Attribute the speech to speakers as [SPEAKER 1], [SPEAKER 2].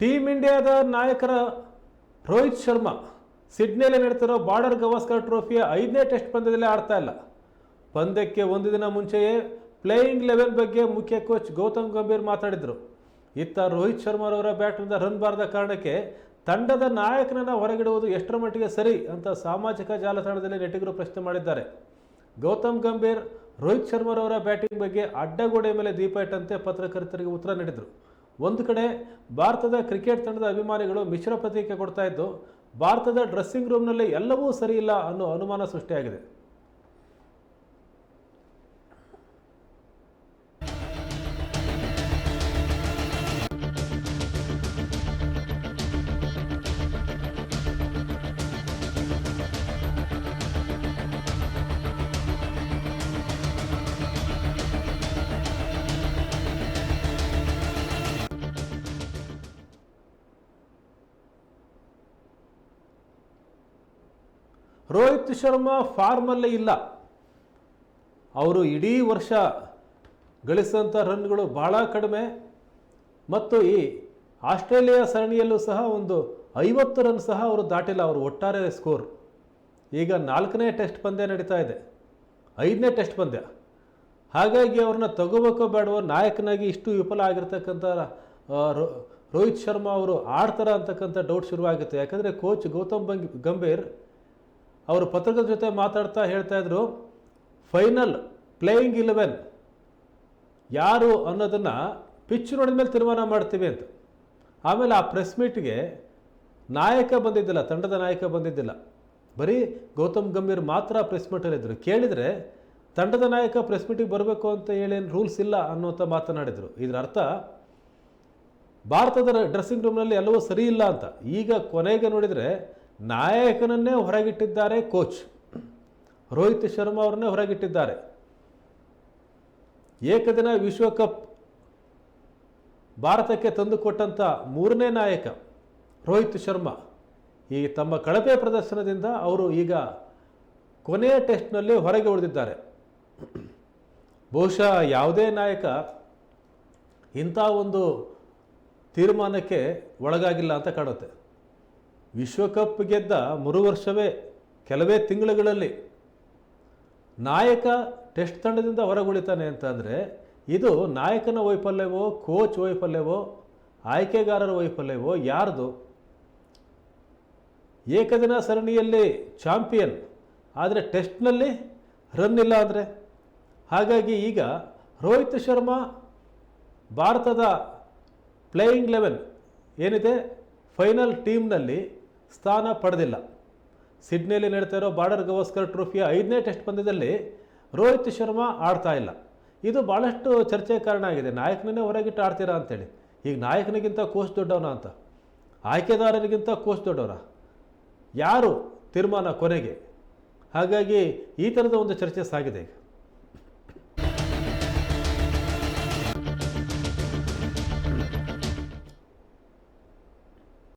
[SPEAKER 1] Team ಇಂಡಿಯಾದ ನಾಯಕರ ರೋಹಿತ್ ಶರ್ಮಾ ಸಿಡ್ನಿಯಲ್ಲಿ ನಡೀತಿರೋ ಬಾರ್ಡರ್ ಗವಾಸ್ಕರ್ ಟ್ರೋಫಿಯ ಐದನೇ ಟೆಸ್ಟ್ ಪಂದ್ಯದಲ್ಲಿ ಆಡ್ತಾ ಇಲ್ಲ. ಪಂದ್ಯಕ್ಕೆ ಒಂದು ದಿನ ಮುಂಚೆಯೇ ಪ್ಲೇಯಿಂಗ್ ಲೆವೆನ್ ಬಗ್ಗೆ ಮುಖ್ಯ ಕೋಚ್ ಗೌತಮ್ ಗಂಭೀರ್ ಮಾತಾಡಿದರು. ಇತ್ತ ರೋಹಿತ್ ಶರ್ಮಾರವರ ಬ್ಯಾಟ್ನಿಂದ ರನ್ ಬಾರದ ಕಾರಣಕ್ಕೆ ತಂಡದ ನಾಯಕನನ್ನು ಹೊರಗಿಡುವುದು ಎಷ್ಟರ ಮಟ್ಟಿಗೆ ಸರಿ ಅಂತ ಸಾಮಾಜಿಕ ಜಾಲತಾಣದಲ್ಲಿ ನೆಟ್ಟಿಗರು ಪ್ರಶ್ನೆ ಮಾಡಿದ್ದಾರೆ. ಗೌತಮ್ ಗಂಭೀರ್ ರೋಹಿತ್ ಶರ್ಮಾರವರ ಬ್ಯಾಟಿಂಗ್ ಬಗ್ಗೆ ಅಡ್ಡಗೋಡೆ ಮೇಲೆ ದೀಪ ಇಟ್ಟಂತೆ ಪತ್ರಕರ್ತರಿಗೆ ಉತ್ತರ ನೀಡಿದರು. ಒಂದು ಕಡೆ ಭಾರತದ ಕ್ರಿಕೆಟ್ ತಂಡದ ಅಭಿಮಾನಿಗಳು ಮಿಶ್ರ ಪ್ರತಿಕ್ರಿಯೆ ಕೊಡ್ತಾ ಇದ್ದು, ಭಾರತದ ಡ್ರೆಸ್ಸಿಂಗ್ ರೂಮ್ನಲ್ಲಿ ಎಲ್ಲವೂ ಸರಿಯಿಲ್ಲ ಅನ್ನೋ ಅನುಮಾನ ಸೃಷ್ಟಿಯಾಗಿದೆ. ರೋಹಿತ್ ಶರ್ಮಾ ಫಾರ್ಮಲ್ಲೇ ಇಲ್ಲ. ಅವರು ಇಡೀ ವರ್ಷ ಗಳಿಸಿದಂಥ ರನ್ಗಳು ಭಾಳ ಕಡಿಮೆ. ಮತ್ತು ಈ ಆಸ್ಟ್ರೇಲಿಯಾ ಸರಣಿಯಲ್ಲೂ ಸಹ ಒಂದು ಐವತ್ತು ರನ್ ಸಹ ಅವರು ದಾಟಿಲ್ಲ. ಅವರು ಒಟ್ಟಾರೆ ಸ್ಕೋರ್. ಈಗ ನಾಲ್ಕನೇ ಟೆಸ್ಟ್ ಪಂದ್ಯ ನಡೀತಾ ಇದೆ. ಐದನೇ ಟೆಸ್ಟ್ ಪಂದ್ಯ. ಹಾಗಾಗಿ ಅವ್ರನ್ನ ತಗೋಬೇಕೋ ಬೇಡವೋ ನಾಯಕನಾಗಿ ಇಷ್ಟು ವಿಫಲ ಆಗಿರ್ತಕ್ಕಂಥ ರೋಹಿತ್ ಶರ್ಮಾ ಅವರು ಆಡ್ತಾರ ಅಂತಕ್ಕಂಥ ಡೌಟ್ ಶುರುವಾಗುತ್ತೆ. ಯಾಕಂದರೆ ಕೋಚ್ ಗೌತಮ್ ಗಂಭೀರ್ ಅವರು ಪತ್ರಕರ್ತರ ಜೊತೆ ಮಾತಾಡ್ತಾ ಹೇಳ್ತಾ ಇದ್ರು ಫೈನಲ್ ಪ್ಲೇಯಿಂಗ್ ಇಲೆವೆನ್ ಯಾರು ಅನ್ನೋದನ್ನು ಪಿಚ್ ನೋಡಿದ ಮೇಲೆ ತೀರ್ಮಾನ ಮಾಡ್ತೀವಿ ಅಂತ. ಆಮೇಲೆ ಆ ಪ್ರೆಸ್ ಮೀಟ್ಗೆ ನಾಯಕ ಬಂದಿದ್ದಿಲ್ಲ, ತಂಡದ ನಾಯಕ ಬಂದಿದ್ದಿಲ್ಲ. ಬರೀ ಗೌತಮ್ ಗಂಭೀರ್ ಮಾತ್ರ ಪ್ರೆಸ್ ಮೀಟಲ್ಲಿದ್ದರು ಕೇಳಿದರೆ ತಂಡದ ನಾಯಕ ಪ್ರೆಸ್ ಮೀಟಿಗೆ ಬರಬೇಕು ಅಂತ ಹೇಳೇನು ರೂಲ್ಸ್ ಇಲ್ಲ ಅನ್ನೋಂಥ ಮಾತನಾಡಿದರು. ಇದರ ಅರ್ಥ, ಭಾರತದ ಡ್ರೆಸ್ಸಿಂಗ್ ರೂಮ್ನಲ್ಲಿ ಎಲ್ಲವೂ ಸರಿ ಇಲ್ಲ ಅಂತ. ಈಗ ಕೊನೆಗೆ ನೋಡಿದರೆ ನಾಯಕನನ್ನೇ ಹೊರಗಿಟ್ಟಿದ್ದಾರೆ ಕೋಚ್ ರೋಹಿತ್ ಶರ್ಮಾ ಅವರನ್ನೇ ಹೊರಗಿಟ್ಟಿದ್ದಾರೆ. ಏಕದಿನ ವಿಶ್ವಕಪ್ ಭಾರತಕ್ಕೆ ತಂದುಕೊಟ್ಟಂಥ ಮೂರನೇ ನಾಯಕ ರೋಹಿತ್ ಶರ್ಮಾ. ಈ ತಮ್ಮ ಕಳಪೆ ಪ್ರದರ್ಶನದಿಂದ ಅವರು ಈಗ ಕೊನೆಯ ಟೆಸ್ಟ್ನಲ್ಲಿ ಹೊರಗೆ ಉಳಿದಿದ್ದಾರೆ ಬಹುಶಃ ಯಾವುದೇ ನಾಯಕ ಇಂಥ ಒಂದು ತೀರ್ಮಾನಕ್ಕೆ ಒಳಗಾಗಿಲ್ಲ ಅಂತ ಕಾಣುತ್ತೆ. ವಿಶ್ವಕಪ್ ಗೆದ್ದ ಮರು ವರ್ಷವೇ ಕೆಲವೇ ತಿಂಗಳುಗಳಲ್ಲಿ ನಾಯಕ ಟೆಸ್ಟ್ ತಂಡದಿಂದ ಹೊರಗುಳಿತಾನೆ ಅಂತಂದರೆ ಇದು ನಾಯಕನ ವೈಫಲ್ಯವೋ ಕೋಚ್ ವೈಫಲ್ಯವೋ, ಆಯ್ಕೆಗಾರರ ವೈಫಲ್ಯವೋ ಯಾರ್ದು? ಏಕದಿನ ಸರಣಿಯಲ್ಲಿ ಚಾಂಪಿಯನ್, ಆದರೆ ಟೆಸ್ಟ್ನಲ್ಲಿ ರನ್ ಇಲ್ಲ ಅಂದರೆ? ಹಾಗಾಗಿ ಈಗ ರೋಹಿತ್ ಶರ್ಮಾ ಭಾರತದ ಪ್ಲೇಯಿಂಗ್ ಲೆವೆನ್ ಏನಿದೆ? ಫೈನಲ್ ಟೀಮ್ನಲ್ಲಿ ಸ್ಥಾನ ಪಡೆದಿಲ್ಲ. ಸಿಡ್ನಿಯಲ್ಲಿ ನಡೀತಾ ಇರೋ ಬಾರ್ಡರ್ ಗವಾಸ್ಕರ್ ಟ್ರೋಫಿಯ ಐದನೇ ಟೆಸ್ಟ್ ಪಂದ್ಯದಲ್ಲಿ ರೋಹಿತ್ ಶರ್ಮಾ ಆಡ್ತಾ ಇಲ್ಲ. ಇದು ಭಾಳಷ್ಟು ಚರ್ಚೆಗೆ ಕಾರಣ ಆಗಿದೆ. ನಾಯಕನನ್ನೇ ಹೊರಗಿಟ್ಟು ಆಡ್ತೀರಾ ಅಂತೇಳಿ. ಈಗ ನಾಯಕನಿಗಿಂತ ಕೋಚ್ ದೊಡ್ಡವನ ಅಂತ. ಆಯ್ಕೆದಾರರಿಗಿಂತ ಕೋಚ್ ದೊಡ್ಡವರ. ಯಾರು ತೀರ್ಮಾನ ಕೊನೆಗೆ? ಹಾಗಾಗಿ ಈ ಥರದ ಒಂದು ಚರ್ಚೆ ಸಾಗಿದೆ ಈಗ.